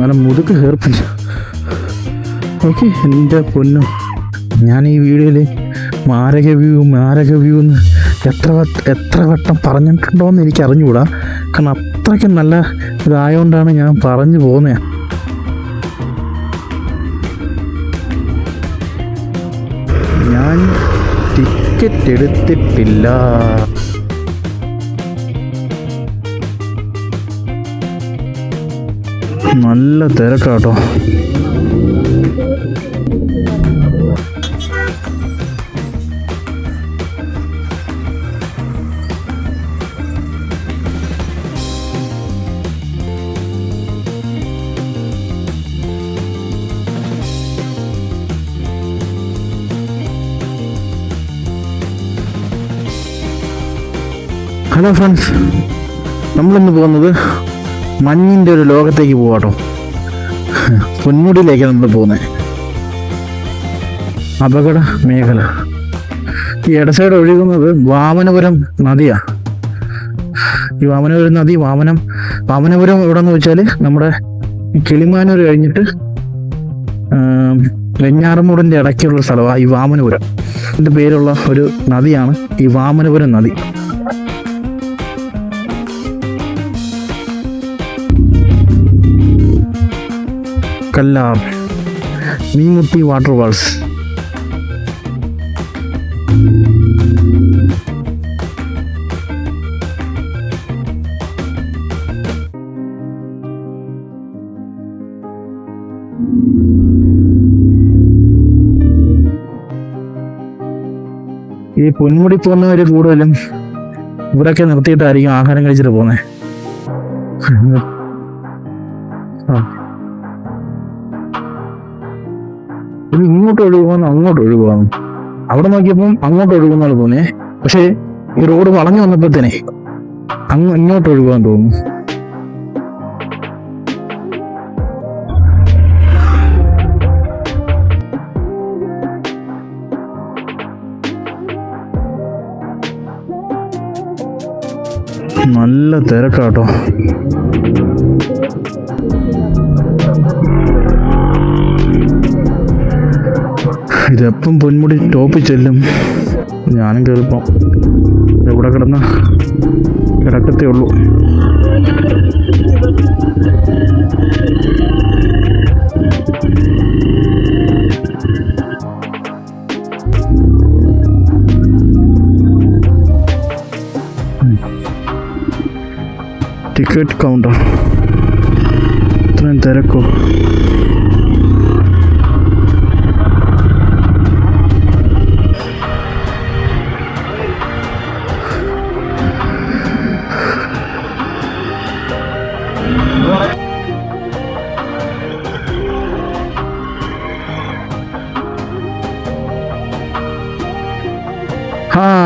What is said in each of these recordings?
നല്ല മുതുക്ക് ഹെയർപ്പില്ല ഓക്കെ എന്റെ പൊന്നു. ഞാൻ ഈ വീഡിയോയിൽ മാരക വ്യൂ മാരക വ്യൂ എന്ന് എത്ര എത്ര വട്ടം പറഞ്ഞിട്ടുണ്ടോ എന്ന് എനിക്ക് അറിഞ്ഞുകൂടാ. കാരണം അത്രയ്ക്കും നല്ല ഇതായതുകൊണ്ടാണ് ഞാൻ പറഞ്ഞു പോകുന്നത് ഞാൻ ടിക്കറ്റ് എടുത്തിട്ടില്ല. നല്ല തിരക്കാട്ടോ. ഹലോ ഫ്രണ്ട്സ് നമ്മളിന്ന് പോകുന്നത് മഞ്ഞിന്റെ ഒരു ലോകത്തേക്ക് പോവാട്ടോ. പൊന്മുടിയിലേക്കാണ് നമ്മൾ പോകുന്നത് അപകട മേഖല. ഈ ഇടസൈഡ് ഒഴുകുന്നത് വാമനപുരം നദിയാണ് ഈ വാമനപുരം നദി വാമനം വാമനപുരം എവിടെന്ന് വെച്ചാൽ നമ്മുടെ കിളിമാനൂർ കഴിഞ്ഞിട്ട് വെഞ്ഞാറമൂടിന്റെ ഇടയ്ക്കുള്ള സ്ഥലമാണ് ഈ വാമനപുരം. എന്റെ പേരുള്ള ഒരു നദിയാണ് ഈ വാമനപുരം നദി. കല്ലാർ വാട്ടർ വാൾസ് ഈ പൊന്മുടി പോകുന്നവര് കൂടുതലും ഇവിടൊക്കെ നിർത്തിയിട്ടായിരിക്കും ആഹാരം കഴിച്ചിട്ട് പോകുന്നത് ആ. ഇത് ഇങ്ങോട്ട് ഒഴുകുമെന്ന് അങ്ങോട്ട് ഒഴുകുവാന്ന് അവിടെ നോക്കിയപ്പം അങ്ങോട്ട് ഒഴുകുന്നാണ് തോന്നിയേ. പക്ഷേ ഈ റോഡ് വളഞ്ഞു വന്നപ്പോഴത്തേനെ അങ്ങ് ഇങ്ങോട്ട് ഒഴുകുവാൻ തോന്നുന്നു നല്ല തിരക്കാട്ടോ. ഇതെപ്പം പൊന്മുടി ടോപ്പ് ചെല്ലും. ഞാനും കേൾപ്പം എവിടെ കിടന്ന കിടക്കത്തേ ഉള്ളൂ. Ticket counter. ഇത്രയും തിരക്കോ?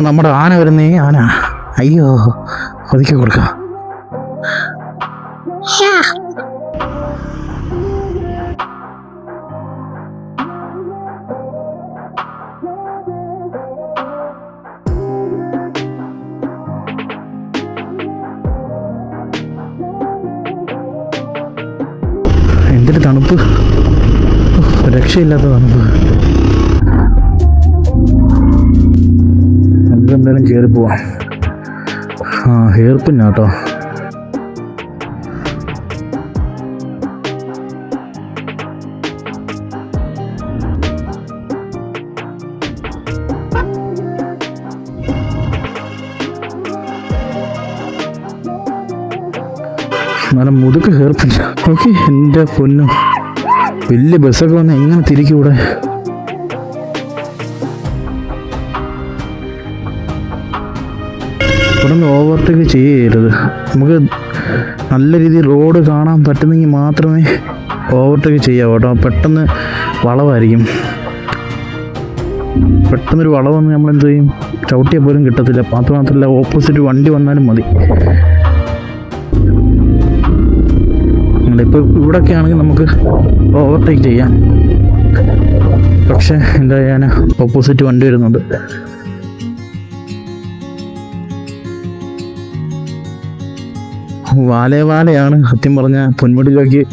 നമ്മുടെ ആന വരുന്നേ ആന. അയ്യോ ഒതുക്കി കൊടുക്കാം. എന്തൊരു തണുപ്പ്. രക്ഷയില്ലാത്ത തണുപ്പ്. കയറി പോവാം. ആ ഹെയർ പിന്നാട്ടോ നല്ല മുതുക്ക് ഹെയർപ്പില്ല ഓക്കെ എന്റെ പൊന്നു. വലിയ ബസ്സൊക്കെ വന്ന് എങ്ങനെ തിരിക്കും നിന്ന് ഓവർടേക്ക് ചെയ്യരുത്. നമുക്ക് നല്ല രീതിയിൽ റോഡ് കാണാൻ പറ്റുന്നെങ്കിൽ മാത്രമേ ഓവർടേക്ക് ചെയ്യാവൂ കേട്ടോ. പെട്ടെന്ന് വളവായിരിക്കും. പെട്ടെന്നൊരു വളവ് വന്ന് നമ്മൾ എന്ത് ചെയ്യും? ചവിട്ടിയാൽ പോലും കിട്ടത്തില്ല. അത് മാത്രമല്ല ഓപ്പോസിറ്റ് വണ്ടി വന്നാലും മതി. ഇപ്പോൾ ഇവിടെയൊക്കെ ആണെങ്കിൽ നമുക്ക് ഓവർടേക്ക് ചെയ്യാം. പക്ഷേ എന്താ ചെയ്യാൻ ഓപ്പോസിറ്റ് വണ്ടി വരുന്നുണ്ട്. വാലേ വാലയാണ്. സത്യം പറഞ്ഞ പൊന്മുടിയിലേക്ക്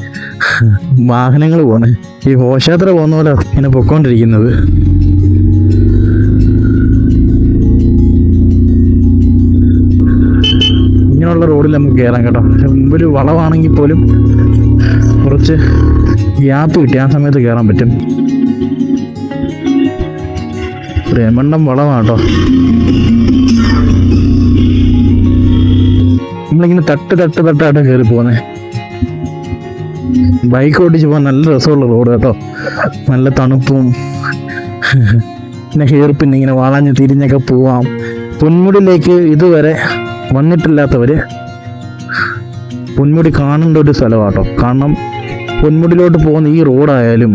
വാഹനങ്ങൾ പോണേ. ഈ ഘോഷയാത്ര പോകുന്ന പോലെ ഇങ്ങനെ പൊക്കോണ്ടിരിക്കുന്നത്. ഇങ്ങനെയുള്ള റോഡിൽ നമുക്ക് കയറാം കേട്ടോ. മുമ്പിൽ വളവാണെങ്കിൽ പോലും കുറച്ച് ഗ്യാപ്പ് കിട്ടി. ആ സമയത്ത് കയറാൻ പറ്റും. രമണ്ണം വളമാണ് കേട്ടോ. നമ്മളിങ്ങനെ തട്ട് തട്ട് തട്ടായിട്ട് കയറി പോകുന്നത് ബൈക്ക് ഓടിച്ച് പോകാൻ നല്ല രസമുള്ള റോഡ് കേട്ടോ. നല്ല തണുപ്പും. പിന്നെ ഹെയർ പിന്നെ ഇങ്ങനെ വളഞ്ഞ് തിരിഞ്ഞൊക്കെ പോവാം. പൊന്മുടിയിലേക്ക് ഇതുവരെ വന്നിട്ടില്ലാത്തവര് പൊന്മുടി കാണേണ്ട ഒരു സ്ഥലമാട്ടോ. കാരണം പൊന്മുടിയിലോട്ട് പോകുന്ന ഈ റോഡായാലും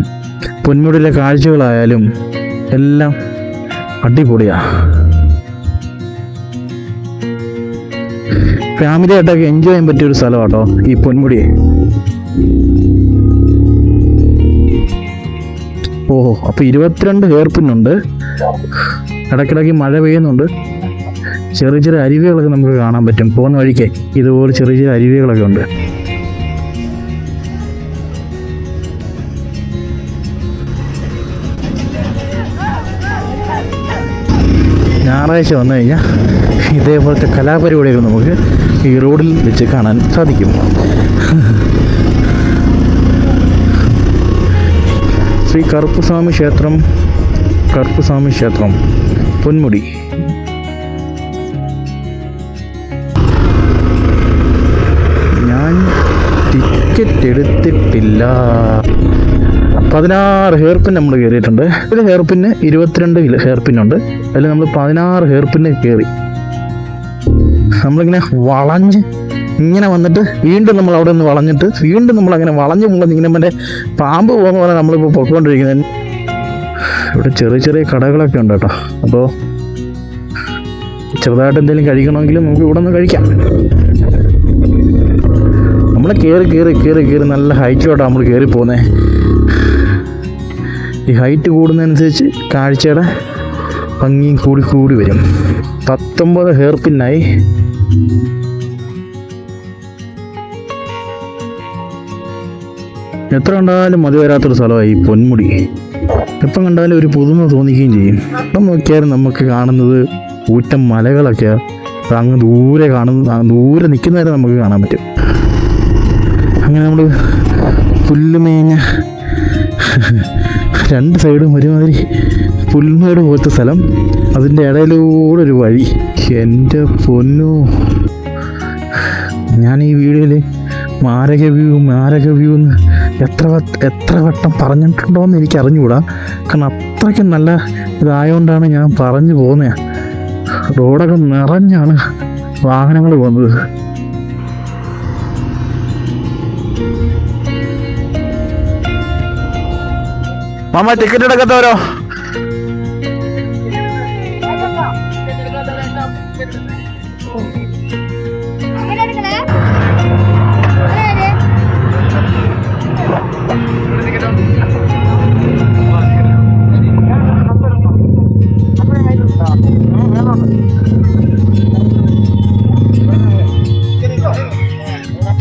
പൊന്മുടിയിലെ കാഴ്ചകളായാലും എല്ലാം അടിപൊളിയാ. ഫാമിലി ആയിട്ടൊക്കെ എൻജോയ് ചെയ്യാൻ പറ്റിയ ഒരു സ്ഥലമാട്ടോ ഈ പൊന്മുടി ഓഹോ അപ്പൊ ഇരുപത്തിരണ്ട് ഹെയർ പിന്നുണ്ട് ഇടയ്ക്കിടയ്ക്ക് മഴ പെയ്യുന്നുണ്ട്. ചെറിയ ചെറിയ അരുവികളൊക്കെ നമുക്ക് കാണാൻ പറ്റും. പോകുന്ന വഴിക്ക് ഇതുപോലെ ചെറിയ ചെറിയ അരുവികളൊക്കെ ഉണ്ട്. ഞായറാഴ്ച വന്നു കഴിഞ്ഞാൽ ഇതേപോലത്തെ കലാപരിപാടികൾ നമുക്ക് ഈ റോഡിൽ വെച്ച് കാണാൻ സാധിക്കും. ശ്രീ കറുപ്പുസ്വാമി ക്ഷേത്രം കറുപ്പുസ്വാമി ക്ഷേത്രം പൊന്മുടി. ഞാൻ ടിക്കറ്റ് എടുത്തിട്ടില്ല. പതിനാറ് ഹെയർ പിൻ നമ്മൾ കയറിയിട്ടുണ്ട്. ഒരു ഹെയർ പിന്ന് ഇരുപത്തിരണ്ട് ഹെയർ പിന്നുണ്ട് അതിൽ നമ്മൾ പതിനാറ് ഹെയർ പിന്ന് കയറി. നമ്മളിങ്ങനെ വളഞ്ഞ് ഇങ്ങനെ വന്നിട്ട് വീണ്ടും നമ്മൾ അവിടെ നിന്ന് വളഞ്ഞിട്ട് വീണ്ടും നമ്മൾ അങ്ങനെ വളഞ്ഞു മുളഞ്ഞ് ഇങ്ങനെ മറ്റേ പാമ്പ് പോകുന്ന പോലെ നമ്മളിപ്പോൾ പൊക്കോണ്ടിരിക്കുന്നത് ഇവിടെ ചെറിയ ചെറിയ കടകളൊക്കെ ഉണ്ട് കേട്ടോ. അപ്പോൾ ചെറുതായിട്ട് എന്തെങ്കിലും കഴിക്കണമെങ്കിലും നമുക്ക് ഇവിടെ നിന്ന് കഴിക്കാം. നമ്മൾ കയറി കയറി കയറി കയറി നല്ല ഹൈറ്റിലോട്ടാണ് നമ്മൾ കയറി പോകുന്നത് ഈ ഹൈറ്റ് കൂടുന്നതനുസരിച്ച് കാഴ്ചയുടെ ഭംഗിയും കൂടി കൂടി വരും. പത്തൊമ്പത് ഹെയർ പിന്നായി എത്ര കണ്ടാലും മതി വരാത്തൊരു സ്ഥലമായി പൊന്മുടി. എപ്പം കണ്ടാലും ഒരു പുതുമ തോന്നിക്കുകയും ചെയ്യും. ഇപ്പം നോക്കിയാലും നമുക്ക് കാണുന്നത് ഊറ്റം മലകളൊക്കെ അങ്ങ് ദൂരെ കാണുന്ന ദൂരെ നിൽക്കുന്നവരെ നമുക്ക് കാണാൻ പറ്റും. അങ്ങനെ നമ്മൾ പുല്ലുമേഞ്ഞ രണ്ട് സൈഡും ഒരുമാതിരി പുൽമേട് പോലത്തെ സ്ഥലം. അതിന്റെ ഇടയിലൂടെ ഒരു വഴി. എന്റെ പൊന്നു. ഞാൻ ഈ വീഡിയോയിൽ മാരക വ്യൂ മാരക വ്യൂ എന്ന് എത്ര എത്ര വട്ടം പറഞ്ഞിട്ടുണ്ടോ എന്ന് എനിക്ക് അറിഞ്ഞുകൂടാ. കാരണം അത്രയ്ക്ക് നല്ല ഇതായതുകൊണ്ടാണ് ഞാൻ പറഞ്ഞു പോകുന്നത് റോഡൊക്കെ നിറഞ്ഞാണ് വാഹനങ്ങൾ പോകുന്നത്. മാമ ടിക്കറ്റ് എടുക്കത്തവരോ?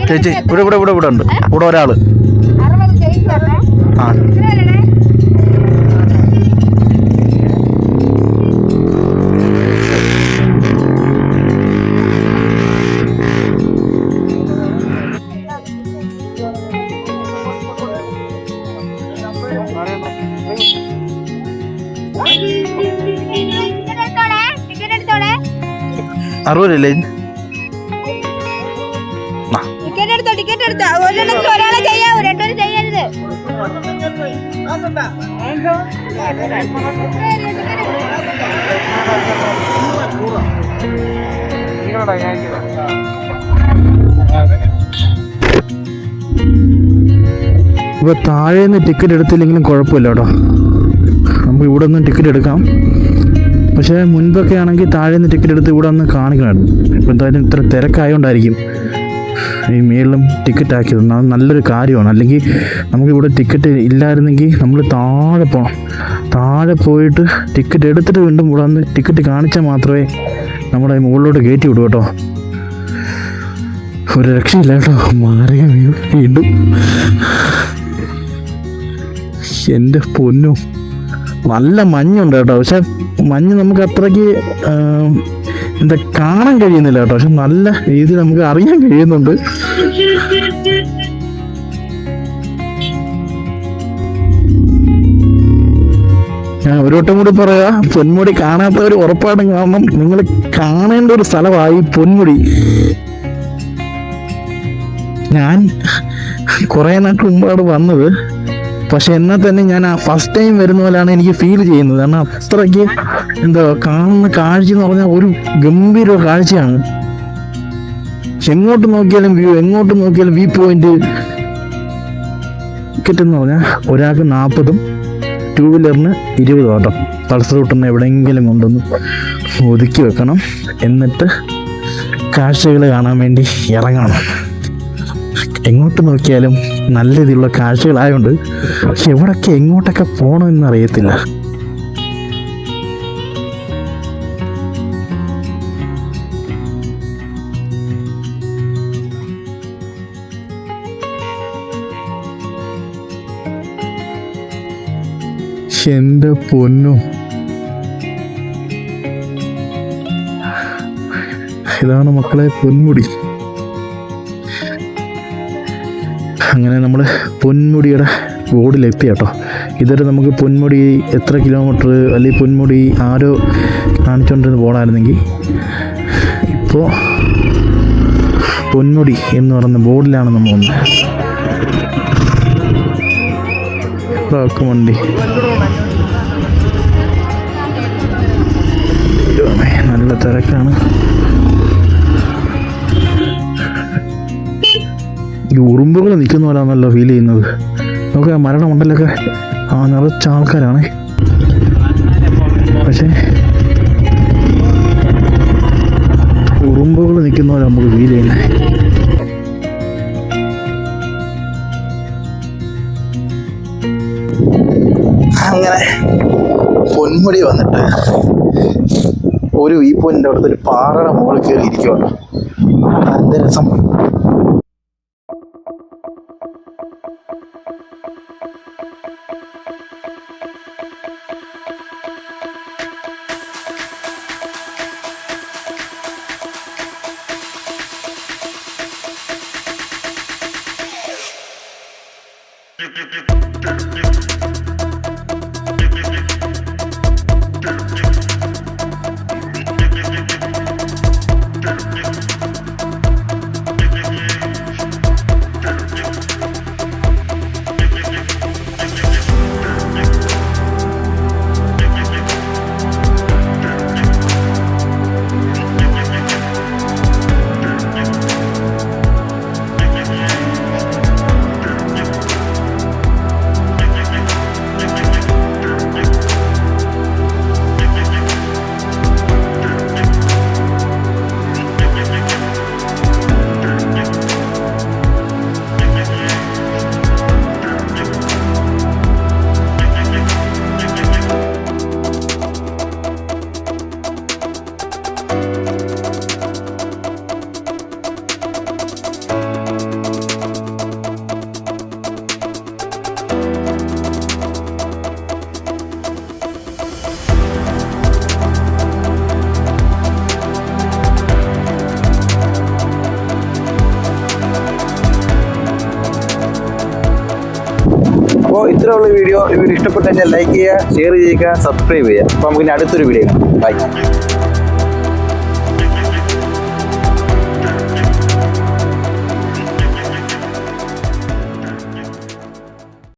ചേച്ചി ഇവിടെ ഇവിടെ ഇവിടെ ഇവിടെ ഉണ്ട്. ഇവിടെ ഒരാൾ. അറുപത് ജയിച്ചല്ലേ? ആ. എത്രയാണേ? ടിക്കറ്റ് ഇപ്പോൾ താഴെ നിന്ന് ടിക്കറ്റ് എടുത്തില്ലെങ്കിലും കുഴപ്പമില്ല കേട്ടോ നമുക്ക് ഇവിടെ നിന്ന് ടിക്കറ്റ് എടുക്കാം. പക്ഷേ മുൻപൊക്കെ ആണെങ്കിൽ താഴെ നിന്ന് ടിക്കറ്റ് എടുത്ത് ഇവിടെ ഒന്ന് കാണിക്കണമായിരുന്നു ഇപ്പോൾ എന്തായാലും ഇത്ര തിരക്കായതുകൊണ്ടായിരിക്കും ഈ മേളിലും ടിക്കറ്റ് ആക്കിയത് അത് നല്ലൊരു കാര്യമാണ്. അല്ലെങ്കിൽ നമുക്കിവിടെ ടിക്കറ്റ് ഇല്ലായിരുന്നെങ്കിൽ നമ്മൾ താഴെ പോകണം താഴെ പോയിട്ട് ടിക്കറ്റ് എടുത്തിട്ട് വീണ്ടും ഇവിടെ ടിക്കറ്റ് കാണിച്ചാൽ മാത്രമേ നമ്മുടെ മുകളിലോട്ട് കയറ്റി വിടൂ കേട്ടോ. ഒരു രക്ഷയില്ല കേട്ടോ. മാറിയ വീണ്ടും. എന്റെ പൊന്നു. നല്ല മഞ്ഞുണ്ട് കേട്ടോ. പക്ഷെ മഞ്ഞ് നമുക്ക് അത്രയ്ക്ക് എന്താ കാണാൻ കഴിയുന്നില്ല കേട്ടോ. പക്ഷെ നല്ല രീതിയിൽ നമുക്ക് അറിയാൻ കഴിയുന്നുണ്ട്. ഞാൻ ഒരു വട്ടം കൂടി പറയാ പൊന്മുടി കാണാത്തവർ ഉറപ്പായിട്ടും കാരണം നിങ്ങൾ കാണേണ്ട ഒരു സ്ഥലമായി പൊന്മുടി. ഞാൻ കുറേ നാട്ടിൽ മുമ്പാണ് വന്നത്. പക്ഷെ എന്നാൽ തന്നെ ഞാൻ ആ ഫസ്റ്റ് ടൈം വരുന്ന പോലെയാണ് എനിക്ക് ഫീൽ ചെയ്യുന്നത്. കാരണം അത്രയ്ക്ക് എന്താ കാണുന്ന കാഴ്ച എന്ന് പറഞ്ഞാൽ ഒരു ഗംഭീര കാഴ്ചയാണ്. എങ്ങോട്ട് നോക്കിയാലും വ്യൂ എങ്ങോട്ട് നോക്കിയാലും വ്യൂ പോയിന്റ് ടിക്കറ്റ് എന്ന് പറഞ്ഞാൽ ഒരാൾക്ക് നാൽപ്പതും ടൂ വീലറിന് ഇരുപത് ഓട്ടം പൾസർ റൂട്ടിന് എവിടെയെങ്കിലും കൊണ്ടൊന്ന് ഒതുക്കി വെക്കണം. എന്നിട്ട് കാഴ്ചകൾ കാണാൻ വേണ്ടി ഇറങ്ങണം. എങ്ങോട്ട് നോക്കിയാലും നല്ല രീതിയിലുള്ള കാഴ്ചകളായതുകൊണ്ട് എവിടൊക്കെ എങ്ങോട്ടൊക്കെ പോകണമെന്ന് അറിയത്തില്ല. എന്റെ പൊന്നു. ഇതാണ് മക്കളെ പൊന്മുടി. അങ്ങനെ നമ്മൾ പൊന്മുടിയുടെ ബോർഡിലെത്തി കേട്ടോ. ഇതൊരു നമുക്ക് പൊന്മുടി എത്ര കിലോമീറ്റർ അല്ലെങ്കിൽ പൊന്മുടി ആരോ കാണിച്ചുകൊണ്ടിരുന്ന ബോർഡായിരുന്നെങ്കിൽ ഇപ്പോൾ പൊന്മുടി എന്ന് പറയുന്ന ബോർഡിലാണ് നമ്മൾ വന്നത്. ഇതാക്കും വണ്ടി. നല്ല തിരക്കാണ്. ഈ ഉറുമ്പുകൾ നിൽക്കുന്ന പോലാണല്ലോ ഫീൽ ചെയ്യുന്നത്. നമുക്ക് ആ മരണ മണ്ടലൊക്കെ ആ നിറച്ച ആൾക്കാരാണ്. പക്ഷേ ഉറുമ്പുകൾ നിൽക്കുന്ന പോലെ നമുക്ക് ഫീൽ ചെയ്യുന്നത് അങ്ങനെ പൊന്മുടി വന്നിട്ട് ഒരു ഈ പോയിന്റ് അവിടുത്തെ ഒരു പാറയുടെ മുകളിൽ കയറി ഇരിക്കുവാണ് എന്ത് രസം? അപ്പോൾ വീഡിയോ ഇവർ ഇഷ്ടപ്പെട്ടു കഴിഞ്ഞാൽ ലൈക്ക് ചെയ്യുക ഷെയർ ചെയ്യുക സബ്സ്ക്രൈബ് ചെയ്യുക. അപ്പോൾ നമുക്ക് ഇനി അടുത്തൊരു വീഡിയോ കാണാം. ബൈ